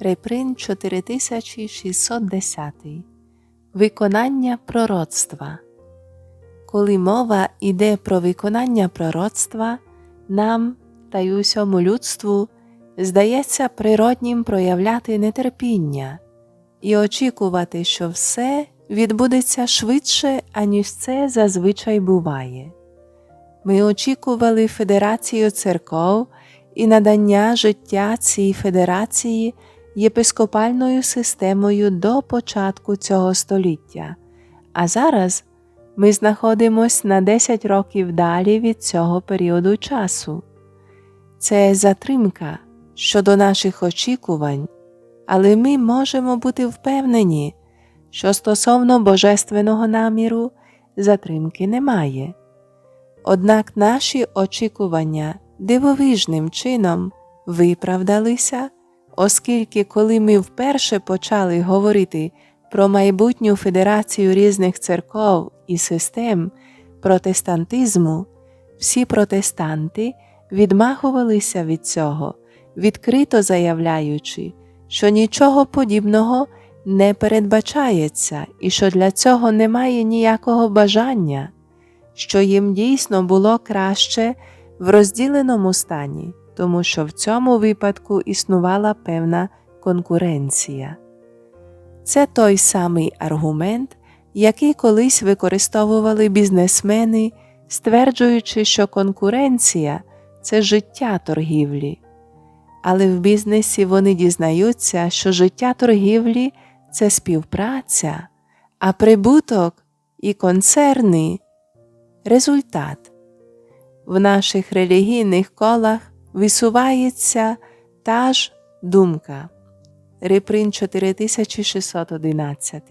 Реприн 4610 Виконання пророцтва. Коли мова йде про виконання пророцтва, нам та й усьому людству здається природнім проявляти нетерпіння і очікувати, що все відбудеться швидше, аніж це зазвичай буває. Ми очікували Федерацію церков і надання життя цій федерації єпископальною системою до початку цього століття, а зараз ми знаходимося на 10 років далі від цього періоду часу. Це затримка щодо наших очікувань, але ми можемо бути впевнені, що стосовно божественного наміру затримки немає. Однак наші очікування дивовижним чином виправдалися, оскільки, коли ми вперше почали говорити про майбутню федерацію різних церков і систем протестантизму, всі протестанти відмахувалися від цього, відкрито заявляючи, що нічого подібного не передбачається і що для цього немає ніякого бажання, що їм дійсно було краще в розділеному стані, тому що в цьому випадку існувала певна конкуренція. Це той самий аргумент, який колись використовували бізнесмени, стверджуючи, що конкуренція це життя торгівлі. Але в бізнесі вони дізнаються, що життя торгівлі це співпраця, а прибуток і концерни результат. В наших релігійних колах висувається та ж думка. Реприн 4611.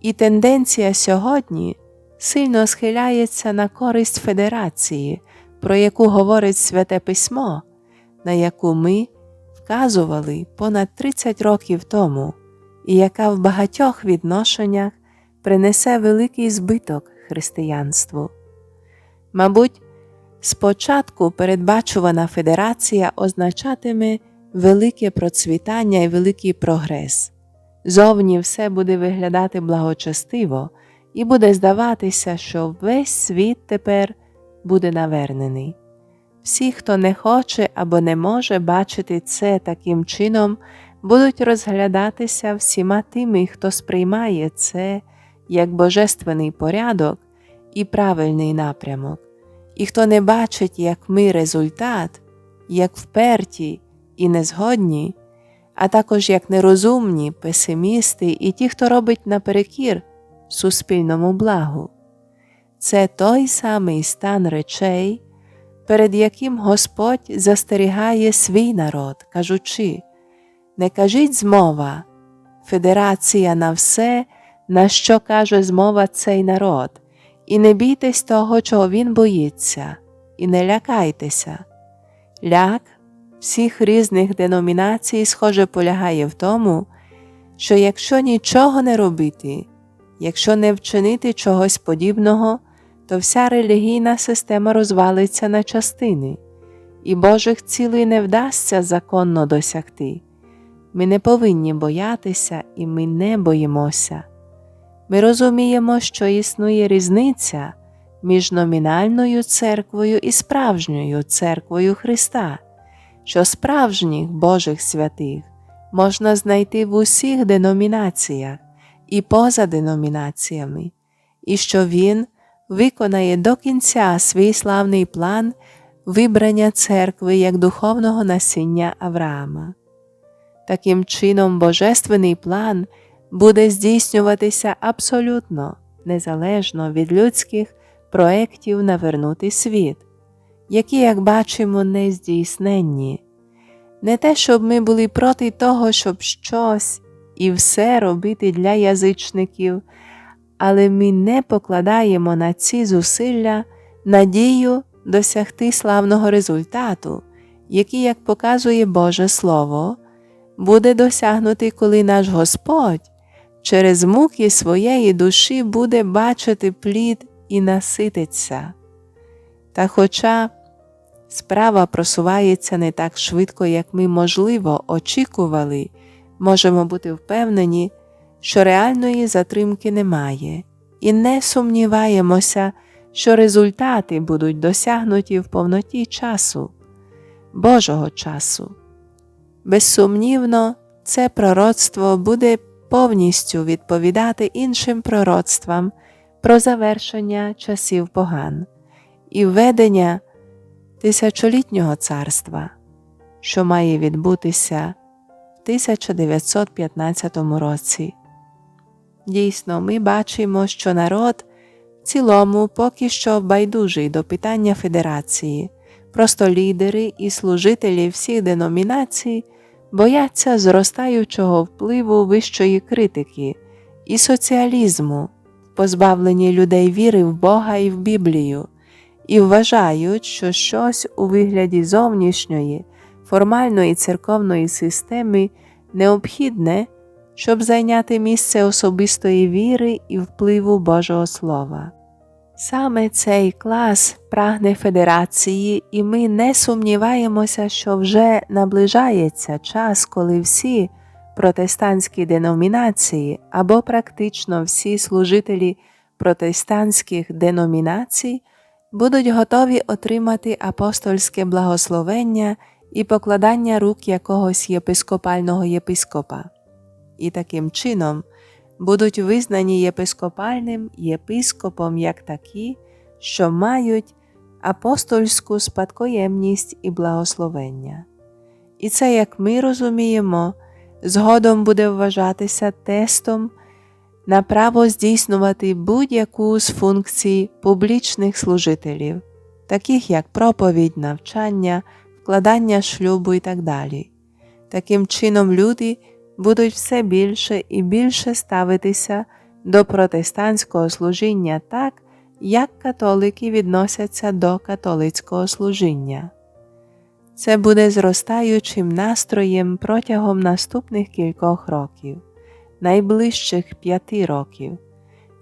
І тенденція сьогодні сильно схиляється на користь Федерації, про яку говорить Святе Письмо, на яку ми вказували понад 30 років тому, і яка в багатьох відношеннях принесе великий збиток християнству. Мабуть, спочатку передбачувана федерація означатиме велике процвітання і великий прогрес. Зовні все буде виглядати благочестиво, і буде здаватися, що весь світ тепер буде навернений. Всі, хто не хоче або не може бачити це таким чином, будуть розглядатися всіма тими, хто сприймає це як божественний порядок і правильний напрямок, і хто не бачить, як ми результат, як вперті і незгодні, а також як нерозумні, песимісти і ті, хто робить наперекір суспільному благу. Це той самий стан речей, перед яким Господь застерігає свій народ, кажучи не кажіть змова, федерація на все, на що каже змова цей народ, і не бійтесь того, чого він боїться, і не лякайтеся. Ляк всіх різних деномінацій, схоже, полягає в тому, що якщо нічого не робити, якщо не вчинити чогось подібного, то вся релігійна система розвалиться на частини, і Божих цілей не вдасться законно досягти. Ми не повинні боятися і ми не боїмося. Ми розуміємо, що існує різниця між номінальною церквою і справжньою церквою Христа, що справжніх Божих святих можна знайти в усіх деномінаціях і поза деномінаціями, і що Він виконає до кінця свій славний план вибрання церкви як духовного насіння Авраама. Таким чином, Божественний план буде здійснюватися абсолютно незалежно від людських проєктів навернути світ, які, як бачимо, не здійсненні. Не те, щоб ми були проти того, щоб щось і все робити для язичників, але ми не покладаємо на ці зусилля надію досягти славного результату, який, як показує Боже Слово, буде досягнутий, коли наш Господь через муки своєї душі буде бачити плід і насититься. Та хоча справа просувається не так швидко, як ми, можливо, очікували, можемо бути впевнені, що реальної затримки немає, і не сумніваємося, що результати будуть досягнуті в повноті часу, Божого часу. Безсумнівно, це пророцтво буде повністю відповідати іншим пророцтвам про завершення часів поган і введення тисячолітнього царства, що має відбутися в 1915 році. Дійсно, ми бачимо, що народ в цілому поки що байдужий до питання федерації, просто лідери і служителі всіх деномінацій бояться зростаючого впливу вищої критики і соціалізму, позбавлені людей віри в Бога і в Біблію, і вважають, що щось у вигляді зовнішньої, формальної церковної системи необхідне, щоб зайняти місце особистої віри і впливу Божого Слова. Саме цей клас прагне федерації, і ми не сумніваємося, що вже наближається час, коли всі протестантські деномінації або практично всі служителі протестантських деномінацій будуть готові отримати апостольське благословення і покладання рук якогось єпископального єпископа. І таким чином будуть визнані єпископальним єпископом як такі, що мають апостольську спадкоємність і благословення. І це, як ми розуміємо, згодом буде вважатися тестом на право здійснювати будь-яку з функцій публічних служителів, таких як проповідь, навчання, вкладання шлюбу і так далі. Таким чином, люди будуть все більше і більше ставитися до протестантського служіння так, як католики відносяться до католицького служіння. Це буде зростаючим настроєм протягом наступних кількох років, найближчих п'яти років.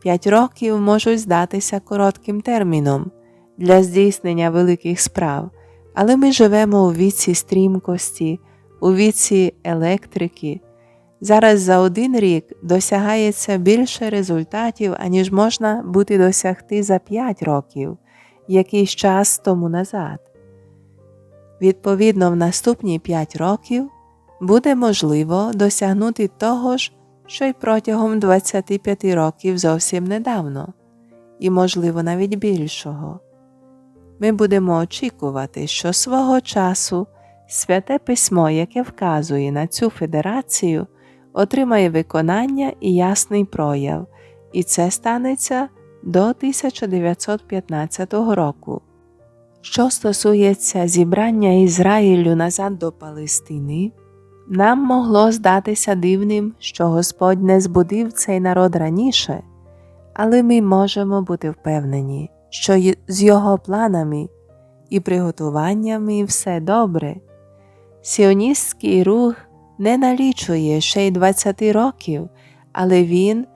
П'ять років можуть здатися коротким терміном для здійснення великих справ, але ми живемо у віці стрімкості, у віці електрики. Зараз за один рік досягається більше результатів, аніж можна бути досягти за 5 років, якийсь час тому назад. Відповідно, в наступні 5 років буде можливо досягнути того ж, що й протягом 25 років зовсім недавно, і, можливо, навіть більшого. Ми будемо очікувати, що свого часу святе письмо, яке вказує на цю федерацію, отримає виконання і ясний прояв, і це станеться до 1915 року. Що стосується зібрання Ізраїлю назад до Палестини, нам могло здатися дивним, що Господь не збудив цей народ раніше, але ми можемо бути впевнені, що з його планами і приготуваннями все добре. Сіоністський рух не налічує ще й 20 років, але він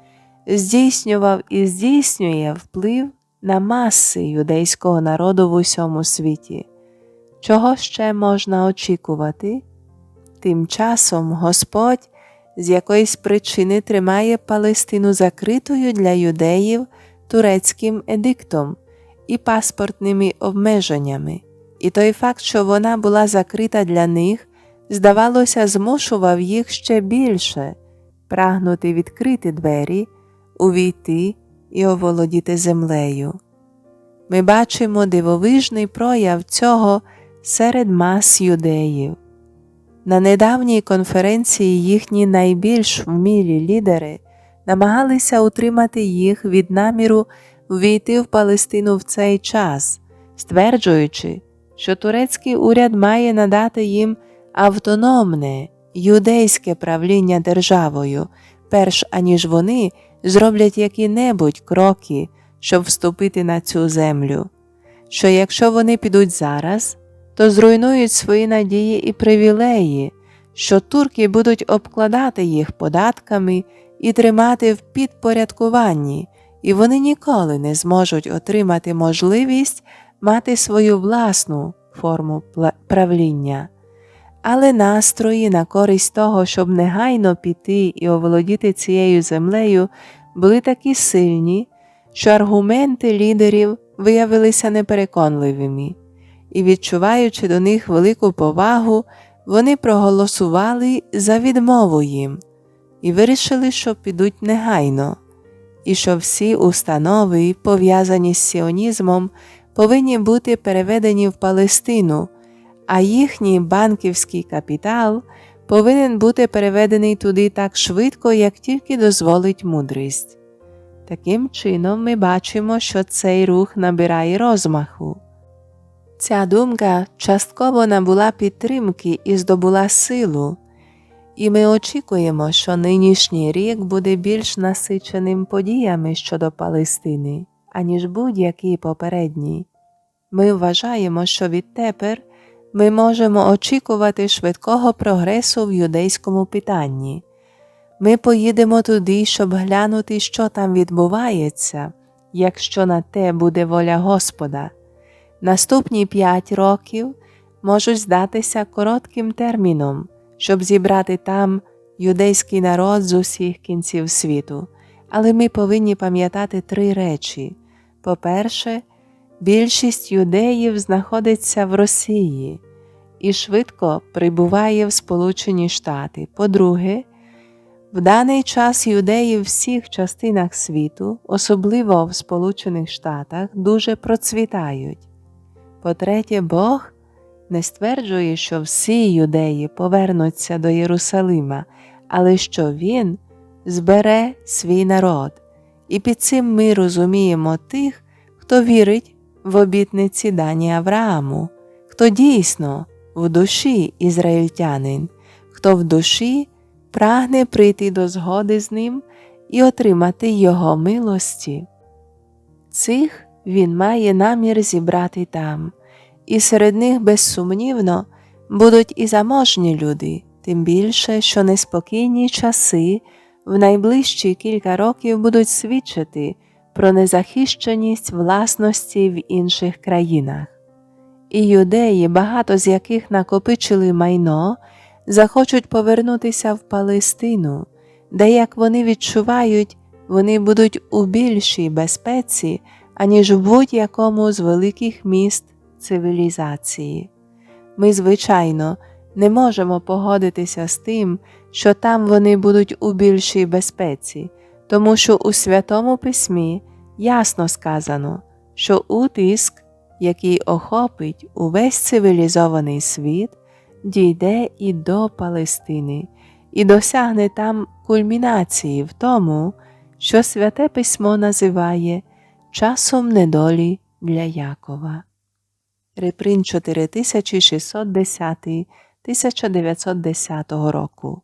здійснював і здійснює вплив на маси юдейського народу в усьому світі. Чого ще можна очікувати? Тим часом Господь з якоїсь причини тримає Палестину закритою для юдеїв турецьким едиктом і паспортними обмеженнями, і той факт, що вона була закрита для них, здавалося, змушував їх ще більше прагнути відкрити двері, увійти і оволодіти землею. Ми бачимо дивовижний прояв цього серед мас юдеїв. На недавній конференції їхні найбільш вмілі лідери намагалися утримати їх від наміру ввійти в Палестину в цей час, стверджуючи, що турецький уряд має надати їм автономне юдейське правління державою, перш аніж вони зроблять які-небудь кроки, щоб вступити на цю землю, що якщо вони підуть зараз, то зруйнують свої надії і привілеї, що турки будуть обкладати їх податками і тримати в підпорядкуванні, і вони ніколи не зможуть отримати можливість мати свою власну форму правління але настрої на користь того, щоб негайно піти і оволодіти цією землею, були такі сильні, що аргументи лідерів виявилися непереконливими, і, відчуваючи до них велику повагу, вони проголосували за відмову їм і вирішили, що підуть негайно, і що всі установи, пов'язані з сіонізмом, повинні бути переведені в Палестину, а їхній банківський капітал повинен бути переведений туди так швидко, як тільки дозволить мудрість. Таким чином, ми бачимо, що цей рух набирає розмаху. Ця думка частково набула підтримки і здобула силу, і ми очікуємо, що нинішній рік буде більш насиченим подіями щодо Палестини, аніж будь-який попередній. Ми вважаємо, що відтепер ми можемо очікувати швидкого прогресу в юдейському питанні. Ми поїдемо туди, щоб глянути, що там відбувається, якщо на те буде воля Господа. Наступні п'ять років можуть здатися коротким терміном, щоб зібрати там юдейський народ з усіх кінців світу. Але ми повинні пам'ятати три речі. По-перше, більшість юдеїв знаходиться в Росії і швидко прибуває в Сполучені Штати. По-друге, в даний час юдеї в всіх частинах світу, особливо в Сполучених Штатах, дуже процвітають. По-третє, Бог не стверджує, що всі юдеї повернуться до Єрусалима, але що Він збере свій народ. І під цим ми розуміємо тих, хто вірить в обітниці дані Аврааму, хто дійсно в душі ізраїльтянин, хто в душі прагне прийти до згоди з ним і отримати Його милості. Цих він має намір зібрати там, і серед них безсумнівно будуть і заможні люди, тим більше, що неспокійні часи в найближчі кілька років будуть свідчити про незахищеність власності в інших країнах. І юдеї, багато з яких накопичили майно, захочуть повернутися в Палестину, де, як вони відчувають, вони будуть у більшій безпеці, аніж в будь-якому з великих міст цивілізації. Ми, звичайно, не можемо погодитися з тим, що там вони будуть у більшій безпеці, тому що у Святому Письмі ясно сказано, що утиск, який охопить увесь цивілізований світ, дійде і до Палестини, і досягне там кульмінації в тому, що Святе Письмо називає часом недолі для Якова. Реприн 4610 1910 року